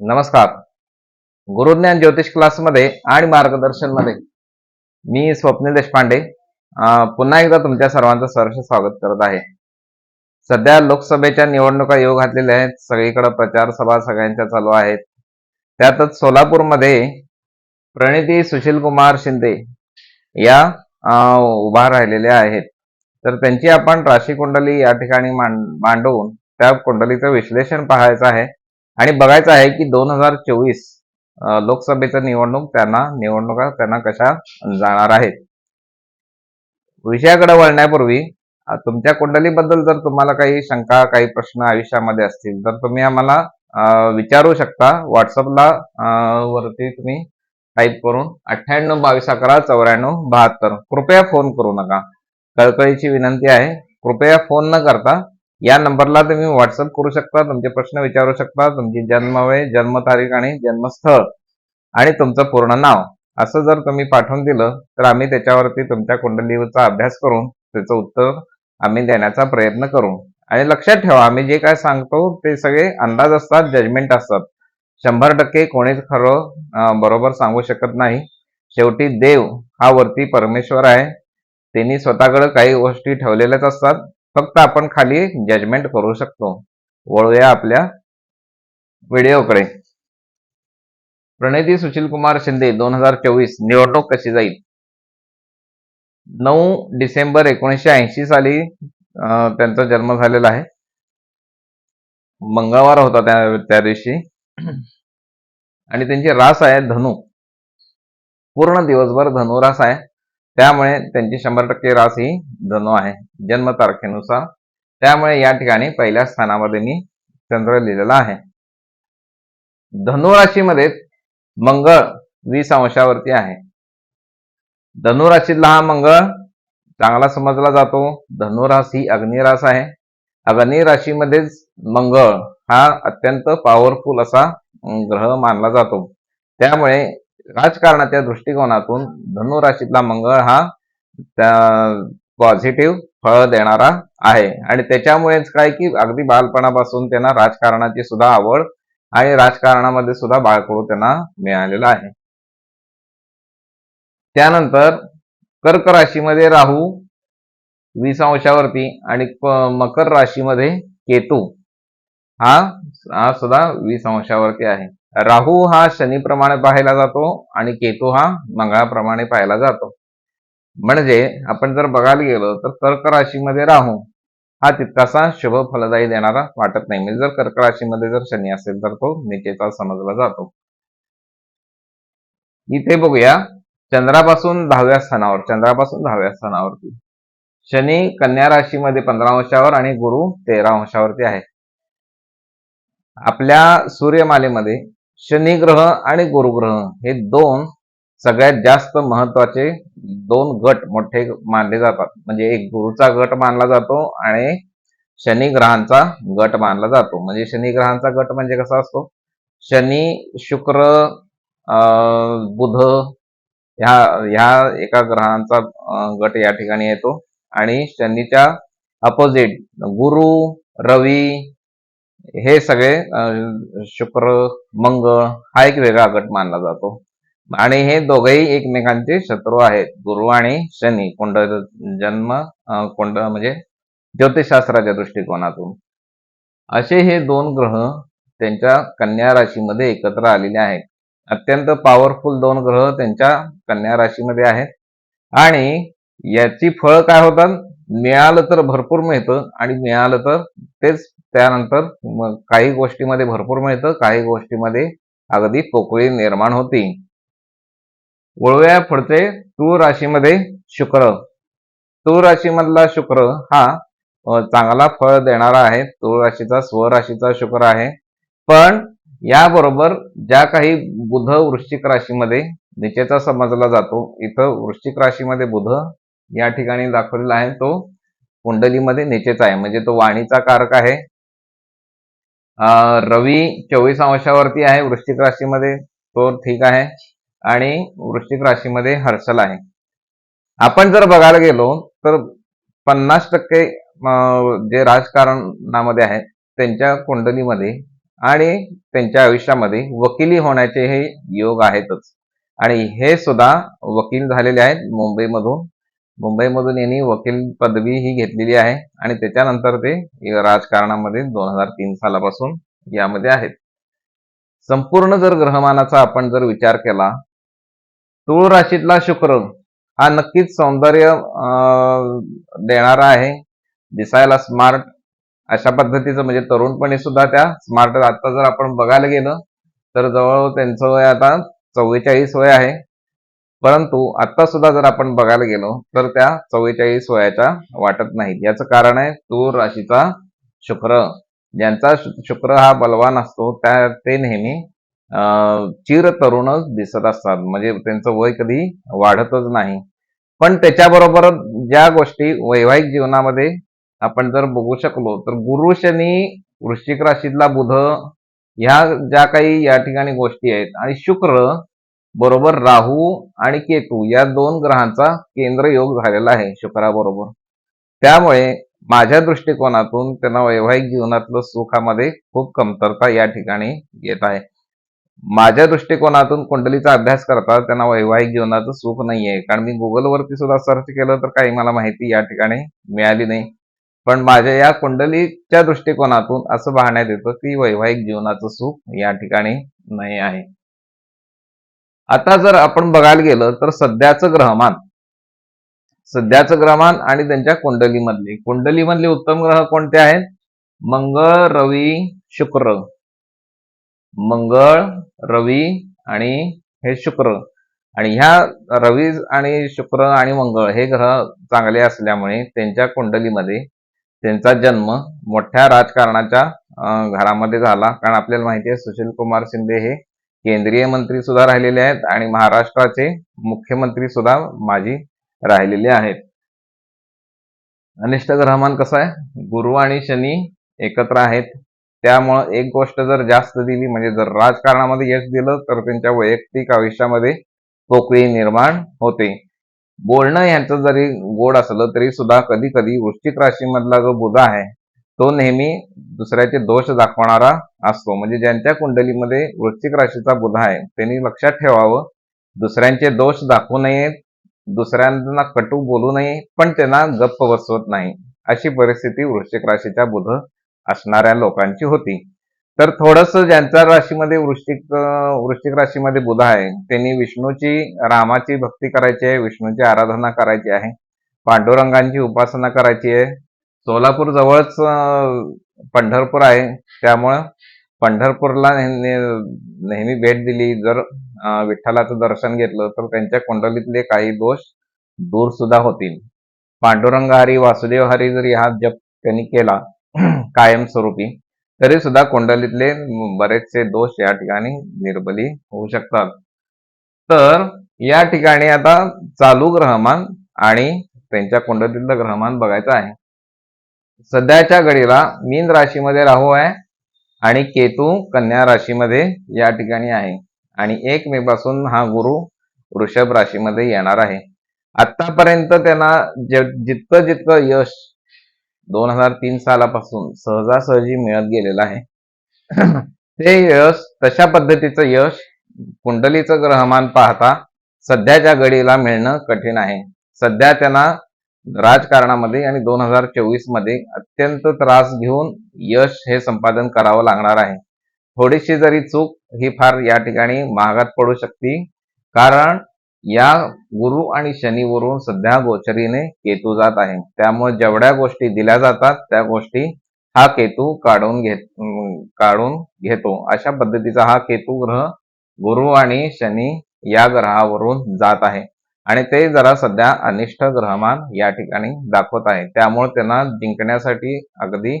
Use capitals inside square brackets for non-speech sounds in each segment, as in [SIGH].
नमस्कार. गुरुज्ञान ज्योतिष क्लासमध्ये आणि मार्गदर्शनमध्ये मी स्वप्नील देशपांडे पुन्हा एकदा तुमच्या सर्वांचं सहर्ष स्वागत करत आहे. सध्या लोकसभेच्या निवडणुका योग घातलेल्या आहेत. सगळीकडे प्रचार सभा सगळ्यांच्या चालू आहेत. त्यातच सोलापूरमध्ये प्रणिती सुशील कुमार शिंदे या उभा राहिलेल्या आहेत. तर त्यांची आपण राशी कुंडली या ठिकाणी मांड- मांडवून त्या कुंडलीचं विश्लेषण पाहायचं आहे. आणि बघायचं आहे की दोन हजार चोवीस लोकसभेचं निवडणूक त्यांना निवडणुका त्यांना कशा जाणार आहेत? विषयाकडे वळण्यापूर्वी तुमच्या कुंडलीबद्दल जर तुम्हाला काही शंका काही प्रश्न आयुष्यामध्ये असतील तर तुम्ही आम्हाला विचारू शकता. व्हॉट्सअपला वरती तुम्ही टाईप करून अठ्ठ्याण्णव बावीस अकरा चौऱ्याण्णव बहात्तर. कृपया फोन करू नका. कळकळीची विनंती आहे. कृपया फोन न करता या नंबरला तुम्ही व्हॉट्सअप करू शकता तुमचे प्रश्न विचारू शकता तुमची जन्मवय जन्मतारीख आणि जन्मस्थळ आणि तुमचं पूर्ण नाव. असं जर तुम्ही पाठवून दिलं तर आम्ही त्याच्यावरती तुमच्या कुंडलीचा अभ्यास करून त्याचं उत्तर आम्ही देण्याचा प्रयत्न करू. आणि लक्षात ठेवा आम्ही जे काय सांगतो ते सगळे अंदाज असतात जजमेंट असतात. शंभर टक्के कोणीच खरं बरोबर सांगू शकत नाही. शेवटी देव हा वरती परमेश्वर आहे. त्यांनी स्वतःकडे काही गोष्टी ठेवलेल्याच असतात. फक्त आपण खाली जजमेंट करू शकतो. वळूया आपल्या व्हिडिओकडे प्रणिती सुशील कुमार शिंदे दोन हजार चोवीस निवडणूक कशी जाईल? नऊ डिसेंबर एकोणीसशे ऐंशी साली त्यांचा जन्म झालेला आहे. मंगळवार होता त्या त्या दिवशी. आणि त्यांची रास आहे धनु. पूर्ण दिवसभर धनुरास आहे. त्यामुळे त्यांची शंभर टक्के रास ही धनु आहे जन्म तारखेनुसार त्यामुळे या ठिकाणी पहिल्या स्थानामध्ये मी चंद्र लिहिलेला आहे. धनु राशीमध्ये मंगळ वीस अंशावरती आहे. धनु राशीतला हा मंगळ चांगला समजला जातो. धनुरास ही अग्निरास आहे. अग्नि राशीमध्येच मंगळ हा अत्यंत पॉवरफुल असा ग्रह मानला जातो. त्यामुळे राजकारणाच्या दृष्टिकोनातून धनु राशीतला मंगळ हा पॉझिटिव्ह फळ देणारा आहे. आणि त्याच्यामुळेच काय की अगदी बालपणापासून त्यांना राजकारणाची सुद्धा आवड आणि राजकारणामध्ये सुद्धा बाळकडू त्यांना मिळालेला आहे. त्यानंतर कर्क राशीमध्ये राहू वीस अंशावरती आणि मकर राशीमध्ये केतू हा हा सुद्धा वीस अंशावरती आहे. राहू हा शनीप्रमाणे पाहायला जातो आणि केतू हा मंगळाप्रमाणे पाहायला जातो. म्हणजे आपण जर बघायला गेलो तर कर्क राशीमध्ये राहू हा तितकासा शुभ फलदायी देणारा वाटत नाही. म्हणजे जर कर्क राशीमध्ये जर शनी असेल तर तो निचेचा समजला जातो. इथे बघूया. चंद्रापासून दहाव्या स्थानावर चंद्रापासून दहाव्या स्थानावरती. शनी कन्या राशीमध्ये पंधरा अंशावर आणि गुरु तेरा अंशावरती आहे. आपल्या सूर्यमालेमध्ये शनी ग्रह आणि गुरुग्रह हे दोन सगळ्यात जास्त महत्त्वाचे दोन गट मोठे मानले जातात. म्हणजे एक गुरुचा गट मानला जातो आणि शनी ग्रहांचा गट मानला जातो. म्हणजे शनी ग्रहांचा गट म्हणजे कसा असतो? शनी शुक्र बुध ह्या ह्या एका ग्रहांचा गट या ठिकाणी येतो. आणि शनीच्या अपोजिट गुरु रवी हे सगळे शुक्र मंगळ हा एक वेगळा गट मानला जातो. आणि हे दोघेही एकमेकांचे शत्रू आहेत. गुरु आणि शनी. कुंड जन्म कुंड म्हणजे ज्योतिषशास्त्राच्या दृष्टिकोनातून. असे हे दोन ग्रह त्यांच्या कन्या राशीमध्ये एकत्र आलेले आहेत. अत्यंत पॉवरफुल दोन ग्रह त्यांच्या कन्या राशीमध्ये आहेत. आणि याची फळ काय होतात? मिळालं तर भरपूर मिळतं आणि मिळालं तर तेच त्यानंतर काही गोष्टीमध्ये भरपूर मिळतं काही गोष्टीमध्ये अगदी पोकळी निर्माण होती. वळूया पुढचे तूळ राशीमध्ये शुक्र. तूळ राशीमधला शुक्र हा चांगला फळ देणारा आहे. तूळ राशीचा स्वराशीचा शुक्र आहे. पण याबरोबर ज्या काही बुध वृश्चिक राशीमध्ये निचेचा समजला जातो. इथं वृश्चिक राशीमध्ये बुध या ठिकाणी दाखवलेला आहे. तो कुंडलीमध्ये निचेचा आहे. म्हणजे तो वाणीचा कारक आहे. रवी चोवीस अंशावरती आहे वृश्चिक राशीमध्ये तो ठीक आहे आणि वृश्चिक राशीमध्ये हर्षल आहे. आपण जर बघायला गेलो तर पन्नास टक्के जे राजकारणामध्ये आहेत त्यांच्या कुंडलीमध्ये आणि त्यांच्या आयुष्यामध्ये वकिली होण्याचे हे योग आहेतच. आणि हे सुद्धा वकील झालेले आहेत मुंबईमधून मुंबईमधून यांनी वकील पदवी ही घेतलेली आहे आणि त्याच्यानंतर ते राजकारणामध्ये दोन हजार तीन सालापासून यामध्ये आहेत. संपूर्ण जर ग्रहमानाचा आपण जर विचार केला तुळ राशीतला शुक्र हा नक्कीच सौंदर्य अं, देणारा आहे. दिसायला स्मार्ट अशा पद्धतीचं म्हणजे तरुणपणी सुद्धा त्या स्मार्ट. आता जर आपण बघायला गेलं तर जवळ त्यांचं वय आता चव्वेचाळीस वय आहे. परंतु आता सुद्धा जर आपण बघायला गेलो तर त्या चव्वेचाळीस वयाच्या वाटत नाहीत. याचं कारण आहे तूर राशीचा शुक्र. ज्यांचा शुक्र हा बलवान असतो त्या ते नेहमी अं, चिर तरुणच दिसत असतात. म्हणजे त्यांचं वय कधी वाढतच नाही. पण त्याच्याबरोबर ज्या गोष्टी वैवाहिक जीवनामध्ये आपण जर बघू शकलो तर गुरु शनी वृश्चिक राशीतला बुध ह्या ज्या काही या ठिकाणी गोष्टी आहेत आणि शुक्र बरोबर राहू आणि केतू या दोन ग्रहांचा केंद्र योग झालेला आहे शुक्राबरोबर. त्यामुळे माझ्या दृष्टिकोनातून त्यांना वैवाहिक जीवनातलं सुखामध्ये खूप कमतरता या ठिकाणी येत आहे. माझ्या दृष्टिकोनातून कुंडलीचा अभ्यास करता त्यांना वैवाहिक जीवनाचं सुख नाहीये. कारण मी गुगलवरती सुद्धा सर्च केलं तर काही मला माहिती या ठिकाणी मिळाली नाही. पण माझ्या या कुंडलीच्या दृष्टिकोनातून असं पाहण्यात येतं की वैवाहिक जीवनाचं सुख या ठिकाणी नाही आहे. आता जर आपण बघायला गेलं तर सध्याचं ग्रहमान सध्याचं ग्रहमान आणि त्यांच्या कुंडलीमधले कुंडलीमधले उत्तम ग्रह कोणते आहेत? मंगळ रवी शुक्र. मंगळ रवी आणि हे शुक्र. आणि ह्या रवी आणि शुक्र आणि मंगळ हे ग्रह चांगले असल्यामुळे त्यांच्या कुंडलीमध्ये त्यांचा जन्म मोठ्या राजकारणाच्या घरामध्ये झाला. कारण आपल्याला माहिती आहे सुशील कुमार शिंदे हे केंद्रीय मंत्री सुद्धा राहिलेले आहेत आणि महाराष्ट्राचे मुख्यमंत्री सुद्धा माजी राहिलेले आहेत. अनिष्ट ग्रहमान कसं आहे? गुरु आणि शनी एकत्र आहेत. त्यामुळं एक गोष्ट जर जास्त दिली म्हणजे जर राजकारणामध्ये यश दिलं तर त्यांच्या वैयक्तिक आयुष्यामध्ये पोकळी निर्माण होते. बोलणं यांचं जरी गोड असलं तरी सुद्धा कधी कधी वृश्चिक राशीमधला जो बुधा आहे तो नेहमी दुसऱ्याचे दोष दाखवणारा असतो. म्हणजे ज्यांच्या कुंडलीमध्ये वृश्चिक राशीचा बुध आहे त्यांनी लक्षात ठेवावं दुसऱ्यांचे दोष दाखवू नयेत दुसऱ्यांना कटू बोलू नये पण त्यांना गप्प बसवत नाही. अशी परिस्थिती वृश्चिक राशीच्या बुध असणाऱ्या लोकांची होती. तर थोडस ज्यांच्या राशीमध्ये वृश्चिक वृश्चिक राशीमध्ये बुध आहे त्यांनी विष्णूची रामाची भक्ती करायची आहे विष्णूची आराधना करायची आहे पांडुरंगांची उपासना करायची आहे सोलापूर जवळच पंढरपूर आहे. त्यामुळं पंढरपूरला नेहमी भेट दिली. जर विठ्ठलाचं दर्शन घेतलं तर त्यांच्या कुंडलीतले काही दोष दूर सुद्धा होतील. पांडुरंग हरी वासुदेव हरी जरी हा जप त्यांनी केला [CLEARS THROAT] कायमस्वरूपी तरी सुद्धा कुंडलीतले बरेचसे दोष या ठिकाणी निर्बली होऊ शकतात. तर या ठिकाणी आता चालू ग्रहमान आणि त्यांच्या कुंडलीतलं ग्रहमान बघायचं आहे. सध्याच्या घडीला मीन राशीमध्ये राहू आहे आणि केतू कन्या राशीमध्ये या ठिकाणी आहे. आणि एक मे पासून हा गुरु वृषभ राशीमध्ये येणार आहे. आतापर्यंत त्यांना जितकं जितकं यश दोन हजार तीन सालापासून सहजासहजी मिळत गेलेलं आहे [CLEARS THROAT] ते यश तशा पद्धतीचं यश कुंडलीचं ग्रहमान पाहता सध्याच्या घडीला मिळणं कठीण आहे. सध्या त्यांना राजकारणामध्ये आणि दोन हजार चोवीसमध्ये अत्यंत त्रास घेऊन यश हे संपादन करावं लागणार आहे. थोडीशी जरी चूक ही फार या ठिकाणी महागात पडू शकते कारण या गुरु आणि शनीवरून सध्या गोचरीने केतू जात आहे. त्यामुळे जेवढ्या गोष्टी दिल्या जातात त्या गोष्टी हा केतू काढून घेत काढून घेतो. अशा पद्धतीचा हा केतू ग्रह गुरु आणि शनी या ग्रहावरून जात आहे. आणि ते जरा सध्या अनिष्ट ग्रहमान या ठिकाणी दाखवत आहे. त्यामुळे त्यांना जिंकण्यासाठी अगदी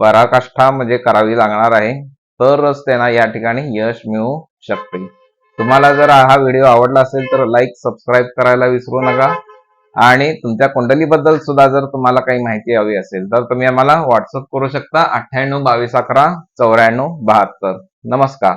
पराकाष्ठा म्हणजे करावी लागणार आहे. तरच त्यांना या ठिकाणी यश मिळू शकते. तुम्हाला जर हा व्हिडिओ आवडला असेल तर लाईक सबस्क्राईब करायला विसरू नका. आणि तुमच्या कुंडलीबद्दल सुद्धा जर तुम्हाला काही माहिती हवी असेल तर तुम्ही आम्हाला व्हॉट्सअप करू शकता. अठ्ठ्याण्णव बावीस अकरा चौऱ्याण्णव बहात्तर. नमस्कार.